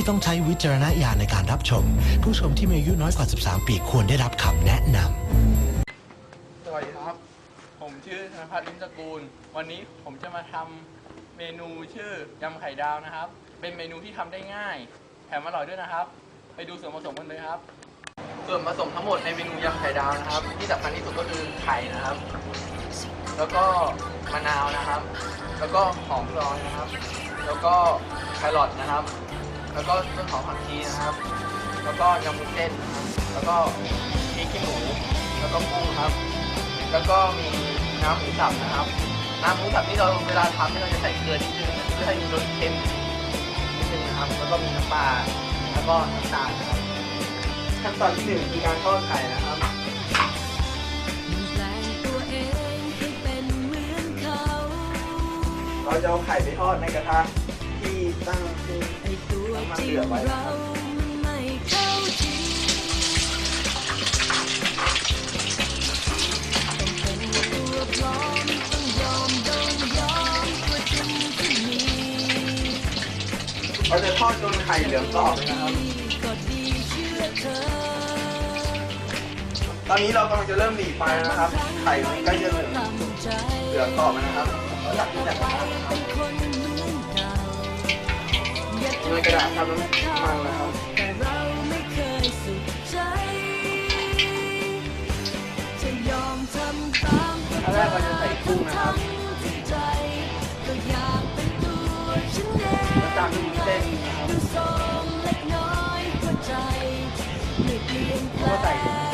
ที่ต้องใช้วิจารณญาณในการรับชม ผู้ชมที่มีอายุน้อยกว่า 13 ปีควรได้รับคำแนะนำสวัสดีครับ ผมชื่อธนพัฒน์ลิมสกุลวันนี้ผมจะมาทำเมนูชื่อยำไข่ดาวนะครับ เป็นเมนูที่ทำได้ง่าย แถมอร่อยด้วยนะครับ ไปดูส่วนผสมกันเลยครับส่วนผสมทั้งหมดในเมนูยำไข่ดาวนะครับ ที่สำคัญที่สุดก็คือไข่นะครับ แล้วก็มะนาวนะครับ แล้วก็หอมซอยนะครับ แล้วก็แครอทนะครับ แล้วก็ต้นหอมผักชีนะครับ แล้วก็ยำมุนเส้นนะครับ แล้วก็พริกขี้หนู แล้วก็กุ้งครับ แล้วก็มีน้ำหมูสับนะครับ น้ำหมูสับที่เราเวลาทำที่เราจะใส่เกลือนิดนึงเพื่อให้มีรสเค็มนิดนึงนะครับ แล้วก็มีน้ำปลา แล้วก็น้ำตาลนะครับ ขั้นตอนที่หนึ่งคือการทอดไข่นะครับเราจะเอาไข่ไปทอดในกระทะ ที่ตั้งที่ไอ้ตัวจริงเราไม่เข้าทีต้องเป็นตัวปลอมต้องยอมโดนยอมตัวจริงที่มีเราจะทอดจนไข่เหลืองกรอนะครับ ก็ดีเชื่อเธอตอนนี้เรากำลังจะเริ่มหนีไฟนะครับ ไข่มันใกล้จะเหลืองตามใจเหลืองกรอบแล้วนะครับเราตักขึ้นจากกระทะนะครับเป็นคน ในกระดาษทำน้ำมันนะครับแต่เราไม่เคยสุขใจจะยอมทำตามขั้นแรกเราจะใส่กุ้งนะครับแล้วตามด้วยเส้นนะครับมันแล้วก็ใส่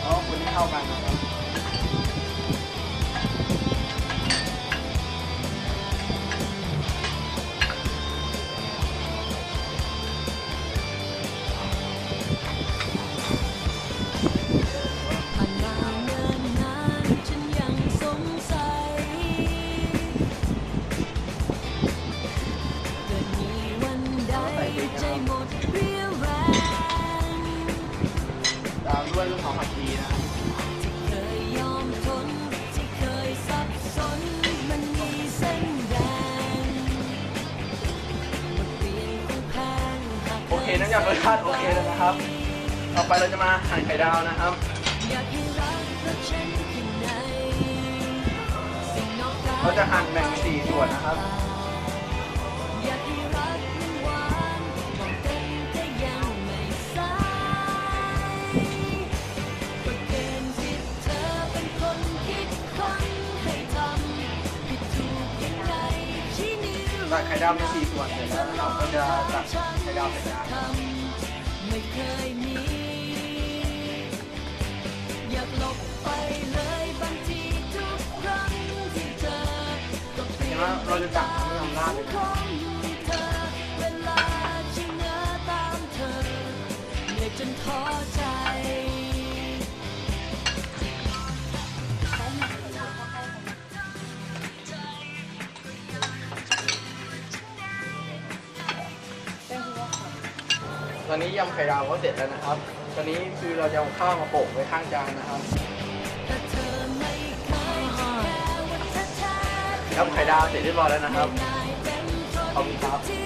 แล้วคนที่เข้ากันนะครับผ่านมา มัคคีนะโอเคน้ำยำรสชาติโอเคแล้วนะครับ ต่อไปเราจะมาหั่นไข่ดาวนะครับเราจะหั่นแบ่งเป็นสี่ส่วนนะครับ ไข่ดาวเป็นสี่ส่วนเสร็จแล้วนะครับเราจะตักไข่ดาวใส่จานทำไม่เคยมีอยากหลบไปเลยบางทีทุกครั้งที่เจอก็เปลี่ยนเราจะตักน้ำยำราดเลยขนะองเตอนนี้ยำไข่ดาวก็เสร็จแล้วนะครับ ตอนนี้คือเราจะเอาข้าวมาโปะไว้ข้างจานนะครับยำไข่ดาวเสร็จเรียบร้อยแล้วนะครับขอบคุณครับ